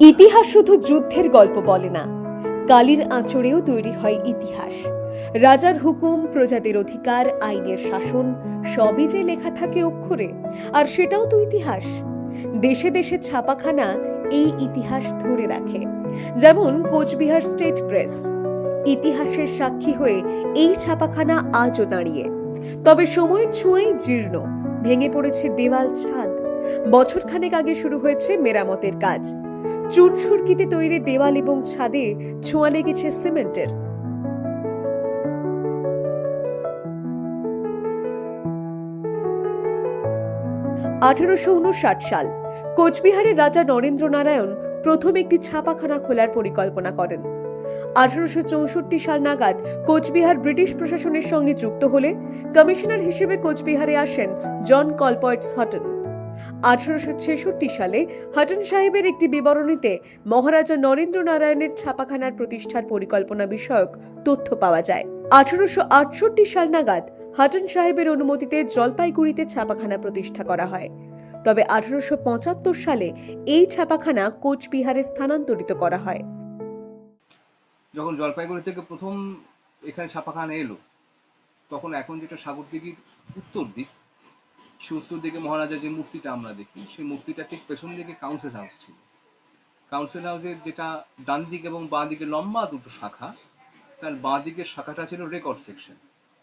ইতিহাস শুধু যুদ্ধের গল্প বলে না, কালির আঁচড়েও তৈরি হয় ইতিহাস। রাজার হুকুম, প্রজাদের অধিকার, আইনের শাসন, সবই যে লেখা থাকে অক্ষরে, আর সেটাও তো ইতিহাস। দেশে দেশে ছাপাখানা এই ইতিহাস ধরে রাখে। যেমন কোচবিহার স্টেট প্রেস। ইতিহাসের সাক্ষী হয়ে এই ছাপাখানা আজও দাঁড়িয়ে। তবে সময়ের ছোঁয়ায় জীর্ণ। ভেঙে পড়েছে দেওয়াল ছাদ। বছরখানেক আগে শুরু হয়েছে মেরামতের কাজ। চুন সুরকিতে তৈরি দেওয়াল এবং ছাদে ছোঁয়া লেগেছে সিমেন্টের। আঠারোশো উনষাট সাল, কোচবিহারের রাজা নরেন্দ্র নারায়ণ প্রথম একটি ছাপাখানা খোলার পরিকল্পনা করেন। আঠারোশো চৌষট্টি সাল নাগাদ কোচবিহার ব্রিটিশ প্রশাসনের সঙ্গে যুক্ত হলে কমিশনার হিসেবে কোচবিহারে আসেন জন কলপয়েটস হটন। আঠারোশো ছেষট্টি সালে হটন সাহেবের একটি বিবরণীতে মহারাজা নরেন্দ্র নারায়ণের ছাপাখানার প্রতিষ্ঠার পরিকল্পনা বিষয়ক তথ্য পাওয়া যায়। আঠারোশো আটষট্টি সাল নাগাদ হটন সাহেবের অনুমতিতে জলপাইগুড়িতে ছাপাখানা প্রতিষ্ঠা করা হয়। তবে আঠারোশো পঁচাত্তর সালে এই ছাপাখানা কোচবিহারে স্থানান্তরিত করা হয়। যখন জলপাইগুড়ি থেকে প্রথম এখানে ছাপাখানা এলো, তখন এখন যেটা সাগর দিঘির উত্তর দিক উত্তর দিকে মহারাজার যে মূর্তিটা আমরা দেখি, সেই মূর্তিটা ঠিক পেছন দিকে কাউন্সিল হাউস ছিল। কাউন্সিল হাউসের যেটা ডান দিক এবং বাঁ দিকে লম্বা দুটো শাখা, তার বাঁ দিকের শাখাটা ছিল রেকর্ড সেকশন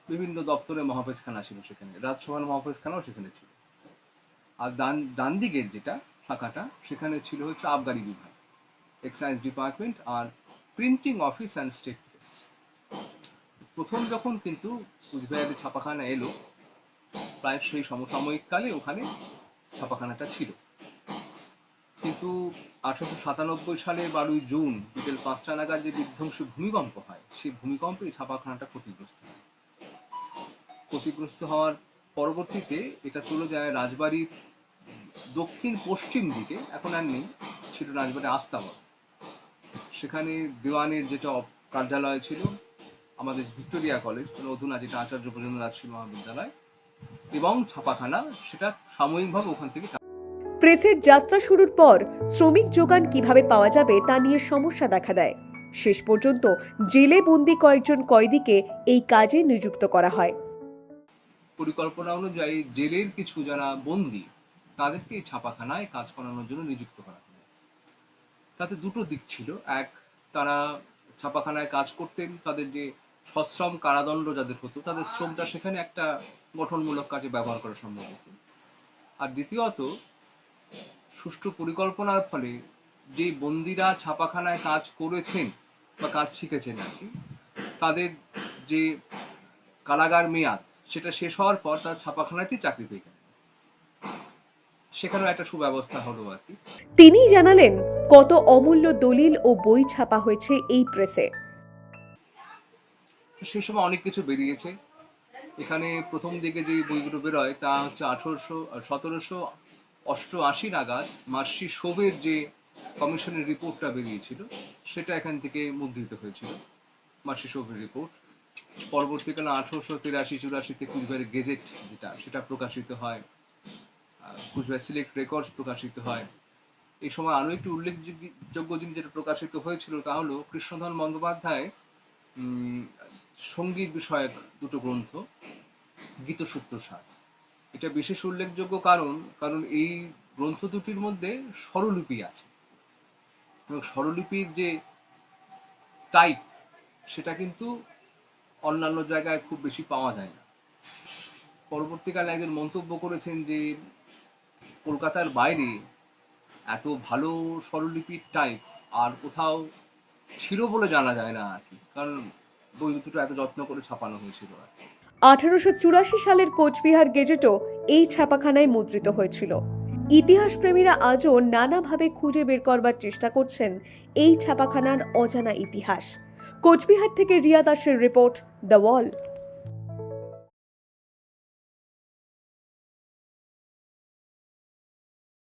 বিভিন্ন দপ্তরের মহাপেজখানা ছিল সেখানে, রাজসভার মহাপেজখানাও সেখানে ছিল। আর ডান ডান দিকের যেটা শাখাটা, সেখানে ছিল হচ্ছে আবগারি বিভাগ excise department R printing office and state press প্রথম যখন কিন্তু কুচবিহারের ছাপাখানা এলো প্রায় সেই সমসাময়িক কালে ওখানে ছাপাখানাটা ছিল। কিন্তু আঠারোশো সাতানব্বই সালের বারোই জুন, বিকেল পাঁচটা নাগাদ যে বিধ্বংসী ভূমিকম্প হয়, সেই ভূমিকম্পে ছাপাখানাটা ক্ষতিগ্রস্ত হয়। ক্ষতিগ্রস্ত হওয়ার পরবর্তীতে এটা চলে যায় রাজবাড়ির দক্ষিণ পশ্চিম দিকে, এখন আর নেই ছিল রাজবাড়ির আস্তাবল। সেখানে দেওয়ানের যেটা কার্যালয় ছিল, আমাদের ভিক্টোরিয়া কলেজ অধুনা যেটা আচার্য ব্রজেন্দ্রনাথ শিল মহাবিদ্যালয় এবং ছাপাখানা সেটা সাময়িকভাবে ওখান থেকে প্রেসের যাত্রা শুরুর পর শ্রমিক যোগান কীভাবে পাওয়া যাবে তা নিয়ে সমস্যা দেখা দেয়। শেষ পর্যন্ত জেলে বন্দি কয়েকজন কয়েদিকে এই কাজে নিযুক্ত করা হয়। পরিকল্পনা অনুযায়ী জেলের কিছু যারা বন্দী তাদেরকে ছাপাখানায় কাজ করানোর জন্য নিযুক্ত করা হয়। তাতে দুটো দিক ছিল। এক তারা ছাপাখানায় কাজ করতেন তাদের যে সশ্রম কারাদণ্ড যাদের হতো, তাদের শ্রমটা সেখানে একটা গঠনমূলক কাজে ব্যবহার করা সম্ভব হতো। আর দ্বিতীয়ত, সুষ্ঠু পরিকল্পনার ফলে যে বন্দিরা ছাপাখানায় কাজ করেছেন বা কাজ শিখেছেন আর কি, তাদের যে কারাগার মেয়াদ, সেটা শেষ হওয়ার পর তার ছাপাখানাতেই চাকরি পেয়ে সেখানেও একটা সুব্যবস্থা হলো আর কি। তিনি জানালেন, কত অমূল্য দলিল ও বই ছাপা হয়েছে এই প্রেসে। সেই সময় অনেক কিছু বেরিয়েছে। এখানে প্রথম দিকে যে বইগুলো বেরোয়, তা হচ্ছে আঠারোশো সতেরোশো অষ্টআশি নাগাদ মার্সি শোভের যে কমিশনের রিপোর্টটা বেরিয়েছিল, সেটা এখান থেকে মুদ্রিত হয়েছিল, মার্সি শোভের রিপোর্ট। পরবর্তীকালে আঠারোশো তিরাশি চুরাশিতে কুচবিহারের গেজেট যেটা, সেটা প্রকাশিত হয়। কুচবিহার সিলেক্ট রেকর্ডস প্রকাশিত হয়। এই সময় আরও একটি উল্লেখযোগ্য জিনিস যেটা প্রকাশিত হয়েছিল, তা হলো কৃষ্ণধন বন্দ্যোপাধ্যায় সংগীত বিষয়ক দুটো গ্রন্থ, গীতসূত্র সার। এটা বিশেষ উল্লেখযোগ্য কারণ কারণ এই গ্রন্থ দুটির মধ্যে স্বরলিপি আছে। এবং স্বরলিপির যে টাইপ সেটা কিন্তু অন্যান্য জায়গায় খুব বেশি পাওয়া যায় না। পরবর্তীকালে একজন মন্তব্য করেছেন যে, কলকাতার বাইরে এত ভালো স্বরলিপির টাইপ আর কোথাও ছিল বলে জানা যায় না আর কি। কারণ বই দুটো এত যত্ন করে ছাপানো হয়েছিল। আঠারোশো চুরাশি সালের কোচবিহার গেজেটও এই ছাপাখানায় মুদ্রিত হয়েছিল। ইতিহাস প্রেমীরা আজও নানাভাবে খুঁজে বের করবার চেষ্টা করছেন এই ছাপাখানার অজানা ইতিহাস। কোচবিহার থেকে রিয়া দাসের রিপোর্ট, দ্য ওয়াল।